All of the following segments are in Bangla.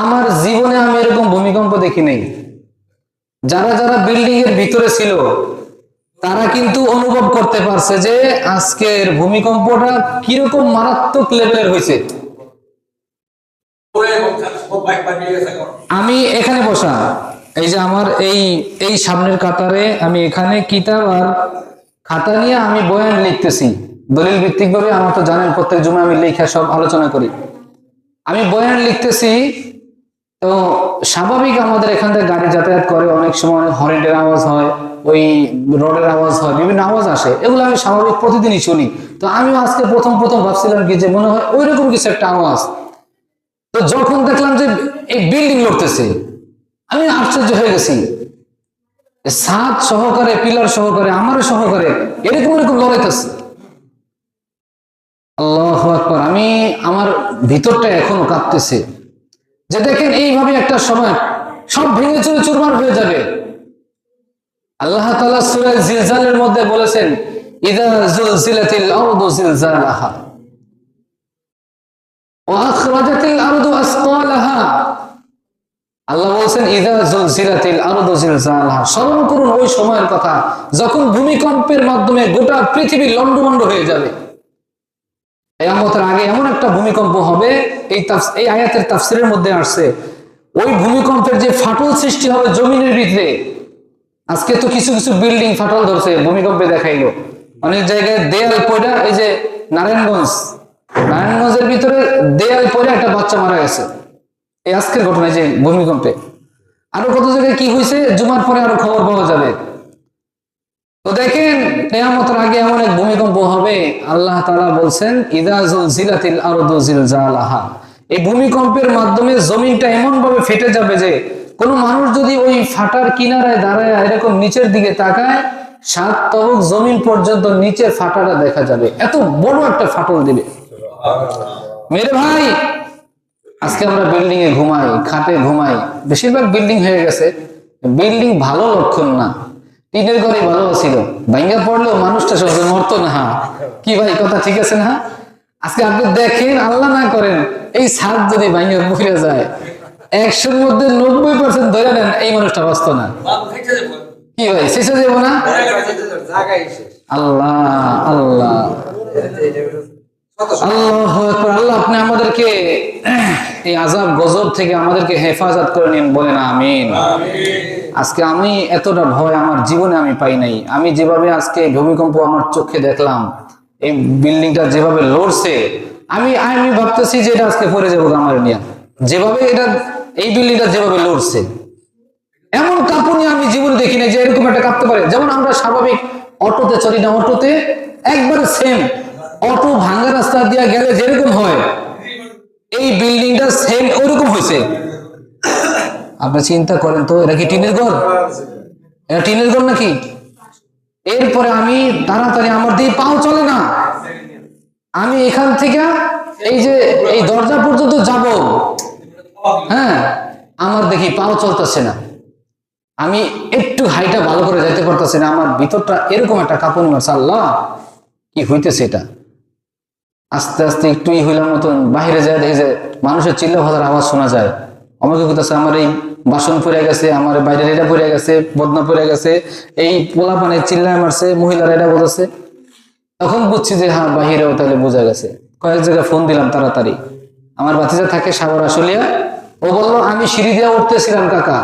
আমার জীবনে আমি এরকম ভূমিকম্প দেখি নাই। যারা যারা বিল্ডিং এর ভিতরে ছিল, তারা কিন্তু অনুভব করতে পারছে যে আজকের ভূমিকম্পটা কীরকম মারাত্মক লেভেলের হয়েছে। আমি এখানে বসা, এই যে আমার এই এই সামনের কাতারে আমি এখানে কিতাব আর খাতা নিয়ে আমি বয়ান লিখতেছি। দলিল ভিত্তিক ভাবে আমার তো জানেন প্রত্যেক জমা আমি লেখা সব আলোচনা করি। আমি বয়ান লিখতেছি তো স্বাভাবিক আমাদের এখান থেকে গাড়ি যাতায়াত করে অনেক সময় অনেক হরেন্টের আওয়াজ হয়, ওই রোডের আওয়াজ হয়, বিভিন্ন আওয়াজ আসে। এগুলো আমি স্বাভাবিক প্রতিদিনই শুনি। তো আমি আজকে প্রথম প্রথম ভাবছিলাম কি যে মনে হয় ওইরকম কিছু একটা আওয়াজ। তো যখন দেখলাম যে এই বিল্ডিং লড়তেছে, আমি আশ্চর্য হয়ে গেছি। সাত সহকারে, পিলার সহকারে, আমার সহকারে এরকম এরকম লড়াইতেছে। আল্লাহ আমি আমার ভিতরটা এখনও কাঁপতেছে। যে দেখেন এইভাবে একটা সময় সব ভেঙে চুরে চুরমার হয়ে যাবে। আল্লাহ জিলজালের মধ্যে বলেছেন আল্লাহ বলছেন স্মরণ করুন ওই সময়ের কথা, যখন ভূমিকম্পের মাধ্যমে গোটা পৃথিবী লন্ডভন্ড হয়ে যাবে। কেয়ামতের আগে এমন একটা ভূমিকম্প হবে, এই এই আয়াতের তাফসিরের মধ্যে আসছে, ওই ভূমিকম্পের যে ফাটল সৃষ্টি হবে জমিনের ভিতরে। আজকে তো কিছু কিছু বিল্ডিং ফাটল ধরছে, ভূমিকম্পে দেখাইলো। অনেক জায়গায় দেয়াল পড়া এই যে নারায়ণগঞ্জ, নারায়ণগঞ্জের ভিতরে দেয়াল পড়ে একটা বাচ্চা মারা গেছে। এই আজকের ঘটনা যে ভূমিকম্পে। আরও কত জায়গায় কি হয়েছে, জুমার পরে আরও খবর পাওয়া যাবে। তো দেখেন, কেয়ামতের আগে এমন এক ভূমিকম্প হবে, আল্লাহ তাআলা বলছেন এই ভূমিকম্পের মাধ্যমে জমিনটা এমন ভাবে ফেটে যাবে যে, কোন মানুষ যদি ওই ফাটার কিনারায় দাঁড়ায় এরকম নিচের দিকে তাকায়, সাত তবক জমিন পর্যন্ত নিচের ফাটাটা দেখা যাবে। এত বড় একটা ফাটল দিবে। মেরে ভাই, আজকে আমরা বিল্ডিং এ ঘুমাই, খাটে ঘুমাই। বেশিরভাগ বিল্ডিং হয়ে গেছে। বিল্ডিং ভালো লক্ষণ না। টিনের ঘরে ভালো ছিল। ভাঙ্গা পড়লেও মানুষটা সহজে মরতো না হ্যাঁ। কি ভাই, কথা ঠিক আছে না আজকে আপনি দেখেন, আল্লাহ না করেন, এই ছাদ যদি ভাঙ্গা পুড়ে যায়, একশোর মধ্যে নব্বই পার্সেন্ট ধরে নেন, এই মানুষটা বাঁচত না। কি ভাই, শেষে যাব না? আল্লাহ আল্লাহ। আল্লাহ আল্লাহ আপনি আমাদেরকে এই আজাব গজব থেকে আমাদেরকে হেফাজত করে নিন বলেন আমিন। আজকে আমি এতটা ভয় আমার জীবনে আমি পাই নাই। আমি যেভাবে আজকে ভূমিকম্প আমার চোখে দেখলাম এই বিল্ডিংটা যেভাবে লড়ছে আমি আমি ভাবতেছি যে এটা আজকে পড়ে যাব আমার নিয়ে। যেভাবে এটা এই বিল্ডিংটা যেভাবে লড়ছে এমন কাঁপুনি আমি জীবন দেখি না যে এরকম একটা কাঁপতে পারে। যেমন আমরা স্বাভাবিক অটোতে চলি না অটোতে একবারে সেম অটো ভাঙ্গা রাস্তা দিয়ে গেলে যেরকম হয় এই বিল্ডিংটা সেম ওরকম হয়েছে। আপনি চিন্তা করেন তো, এটা কি টিনের ঘর? এটা টিনের ঘর নাকি? এরপরে আমি তাড়াতাড়ি আমার দিয়ে পাও চলে না। আমি এখান থেকে এই যে, এই দরজা পর্যন্ত যাব। হ্যাঁ আমার দেখি পাও চলতেছে না। আমি একটু হাইটা ভালো করে যাইতে পারতেছি না। আমার ভিতরটা এরকম একটা কাঁপুনি মারছে আল্লাহ কি হইতেছে এটা? আস্তে আস্তে একটু ই হইলার মতন বাইরে যায় দেখে যে মানুষের চিল্লা ভাজার আওয়াজ শোনা যায়। আমাকে কোথাছে আমার এই বাসন পড়ে গেছে, আমার বাইরের এটা পড়ে গেছে, বদনা পড়ে গেছে, এই পোলা পানের চিল্লায় মারছে, মহিলারা এটা বলতেছে। তখন বুঝছি যে হ্যাঁ বাহিরেও তাহলে বোঝা গেছে। কয়েক জায়গায় ফোন দিলাম তাড়াতাড়ি। আমার বাতিজা থাকে সাগর আসলিয়া ও বলল, আমি সিঁড়ি দিয়ে উঠতেছিলাম, কাকা।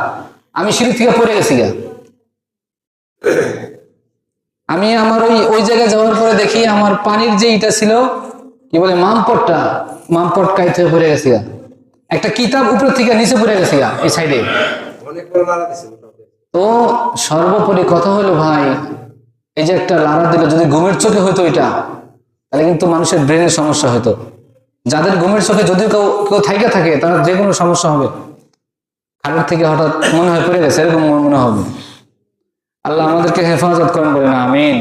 আমি সিঁড়ি থেকে পড়ে গেছি গা। আমি আমার ওই ওই জায়গায় যাওয়ার পরে দেখি আমার পানির যে ইটা ছিল কি বলে, মামপটটা, মামপট কাইতে পড়ে গেছি একটা কিতাব উপর থেকে নিচে পড়ে গেছি এই সাইডে। তো সর্বোপরি কথা হলো ভাই, এই যে একটা লাড়া দিল, যদি ঘুমের চোখে হইতো এটা, তাহলে কিন্তু মানুষের ব্রেনের সমস্যা হতো যাদের ঘুমের চোখে যদি কেউ কেউ থাইকা থাকে, তার যে কোনো সমস্যা হবে। খাটের থেকে হঠাৎ মনে হয় পড়ে গেছে, এরকম মনে হবে। আল্লাহ আমাদেরকে হেফাজত করেন বলে না, আমিন।